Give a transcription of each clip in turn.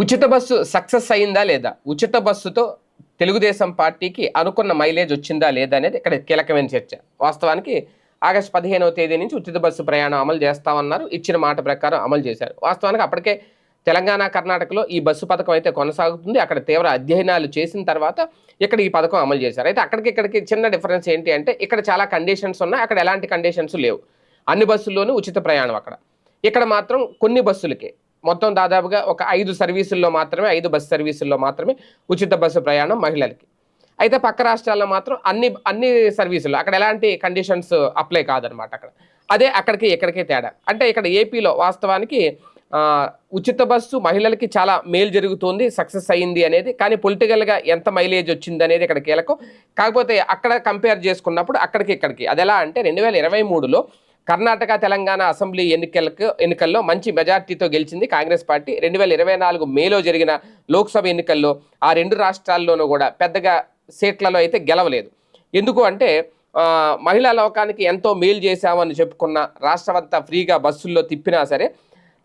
ఉచిత bus success అయిందా లేదా? ఉచిత బస్సుతో తెలుగుదేశం పార్టీకి అనుకున్న మైలేజ్ వచ్చిందా లేదా అనేది ఇక్కడ కీలకమైన చర్చ. వాస్తవానికి ఆగస్టు పదిహేనవ తేదీ నుంచి ఉచిత బస్సు ప్రయాణం అమలు చేస్తామన్నారు. ఇచ్చిన మాట ప్రకారం అమలు చేశారు. వాస్తవానికి అప్పటికే తెలంగాణ కర్ణాటకలో ఈ బస్సు పథకం అయితే కొనసాగుతుంది. అక్కడ తీవ్ర అధ్యయనాలు చేసిన తర్వాత ఇక్కడ ఈ పథకం అమలు చేశారు. అయితే అక్కడికి ఇక్కడికి చిన్న డిఫరెన్స్ ఏంటి అంటే ఇక్కడ చాలా కండిషన్స్ ఉన్నాయి. అక్కడ ఎలాంటి కండిషన్స్ లేవు. అన్ని బస్సుల్లోనూ ఉచిత ప్రయాణం అక్కడ. ఇక్కడ మాత్రం కొన్ని బస్సులకే. మొత్తం దాదాపుగా ఒక ఐదు సర్వీసుల్లో మాత్రమే ఐదు బస్సు సర్వీసుల్లో మాత్రమే ఉచిత బస్సు ప్రయాణం మహిళలకి. అయితే పక్క రాష్ట్రాల్లో మాత్రం అన్ని అన్ని సర్వీసులు అక్కడ ఎలాంటి కండిషన్స్ అప్లై కాదనమాట అక్కడ. అదే అక్కడికి ఇక్కడికి తేడా. అంటే ఇక్కడ ఏపీలో వాస్తవానికి ఉచిత బస్సు మహిళలకి చాలా మేలు జరుగుతుంది సక్సెస్ అయ్యింది అనేది కానీ పొలిటికల్గా ఎంత మైలేజ్ వచ్చింది అనేది ఇక్కడ కీలకం. కాకపోతే అక్కడ కంపేర్ చేసుకున్నప్పుడు అక్కడికి ఇక్కడికి. అది ఎలా అంటే రెండు వేల ఇరవై మూడులో కర్ణాటక తెలంగాణ అసెంబ్లీ ఎన్నికలకు ఎన్నికల్లో మంచి మెజార్టీతో గెలిచింది కాంగ్రెస్ పార్టీ. రెండు వేల ఇరవై నాలుగు మేలో జరిగిన లోక్సభ ఎన్నికల్లో ఆ రెండు రాష్ట్రాల్లోనూ కూడా పెద్దగా సీట్లలో అయితే గెలవలేదు. ఎందుకు అంటే మహిళా లోకానికి ఎంతో మేలు చేశామని చెప్పుకున్న రాష్ట్రమంతా ఫ్రీగా బస్సుల్లో తిప్పినా సరే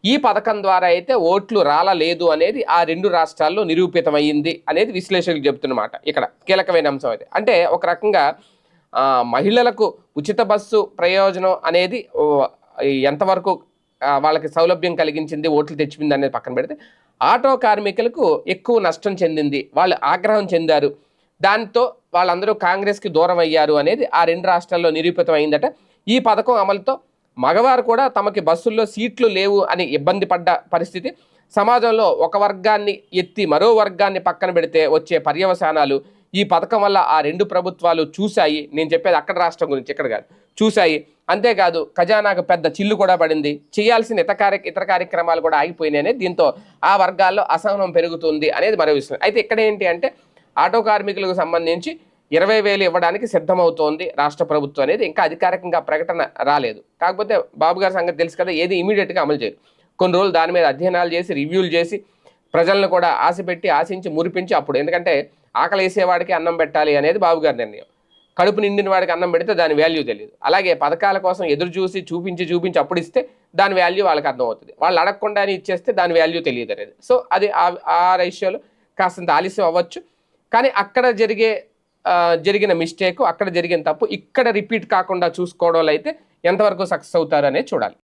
ఈ పథకం ద్వారా అయితే ఓట్లు రాలలేదు అనేది ఆ రెండు రాష్ట్రాల్లో నిరూపితమైంది అనేది విశ్లేషకులు చెబుతున్నమాట ఇక్కడ కీలకమైన అంశం అయితే. అంటే ఒక రకంగా మహిళలకు ఉచిత బస్సు ప్రయోజనం అనేది ఎంతవరకు వాళ్ళకి సౌలభ్యం కలిగించింది ఓట్లు తెచ్చింది అనేది పక్కన పెడితే ఆటో కార్మికులకు ఎక్కువ నష్టం చెందింది వాళ్ళు ఆగ్రహం చెందారు. దాంతో వాళ్ళందరూ కాంగ్రెస్కి దూరం అయ్యారు అనేది ఆ రెండు రాష్ట్రాల్లో నిరూపితం అయిందట ఈ పథకం అమలుతో మగవారు కూడా తమకి బస్సుల్లో సీట్లు లేవు అని ఇబ్బంది పడ్డ పరిస్థితి. సమాజంలో ఒక వర్గాన్ని ఎత్తి మరో వర్గాన్ని పక్కన పెడితే వచ్చే పర్యవసానాలు ఈ పథకం వల్ల ఆ రెండు ప్రభుత్వాలు చూశాయి. నేను చెప్పేది అక్కడ రాష్ట్రం గురించి ఇక్కడ కాదు. చూశాయి. అంతేకాదు ఖజానాకు పెద్ద చిల్లు కూడా పడింది. చేయాల్సిన ఇతర కార్య ఇతర కార్యక్రమాలు కూడా ఆగిపోయినాయి దీంతో ఆ వర్గాల్లో అసహనం పెరుగుతుంది అనేది మరో విషయం. అయితే ఇక్కడ ఏంటి అంటే ఆటో కార్మికులకు సంబంధించి ఇరవై వేలు ఇవ్వడానికి సిద్ధమవుతోంది రాష్ట్ర ప్రభుత్వం అనేది. ఇంకా అధికారికంగా ప్రకటన రాలేదు. కాకపోతే బాబు గారి సంగతి తెలుసు కదా ఏది ఇమీడియట్గా అమలు చేయరు కొన్ని రోజులు దాని మీద అధ్యయనాలు చేసి రివ్యూలు చేసి ప్రజలను కూడా ఆశ పెట్టి ఆశించి మురిపించి అప్పుడు. ఎందుకంటే ఆకలి వేసేవాడికి అన్నం పెట్టాలి అనేది బాబు గారి నిర్ణయం. కడుపు నిండిన వాడికి అన్నం పెడితే దాని వాల్యూ తెలియదు. అలాగే పథకాల కోసం ఎదురు చూసి చూపించి చూపించి అప్పుడు ఇస్తే దాని వాల్యూ వాళ్ళకి అర్థమవుతుంది. వాళ్ళు అడగకుండానే ఇచ్చేస్తే దాని వాల్యూ తెలియదు అనేది. సో అది ఆ- ఆ రేషియోలో కాస్తంత ఆలస్యం అవ్వచ్చు. కానీ అక్కడ జరిగే జరిగిన మిస్టేక్ అక్కడ జరిగిన తప్పు ఇక్కడ రిపీట్ కాకుండా చూసుకోవడంలో అయితే ఎంతవరకు సక్సెస్ అవుతారు అనేది చూడాలి.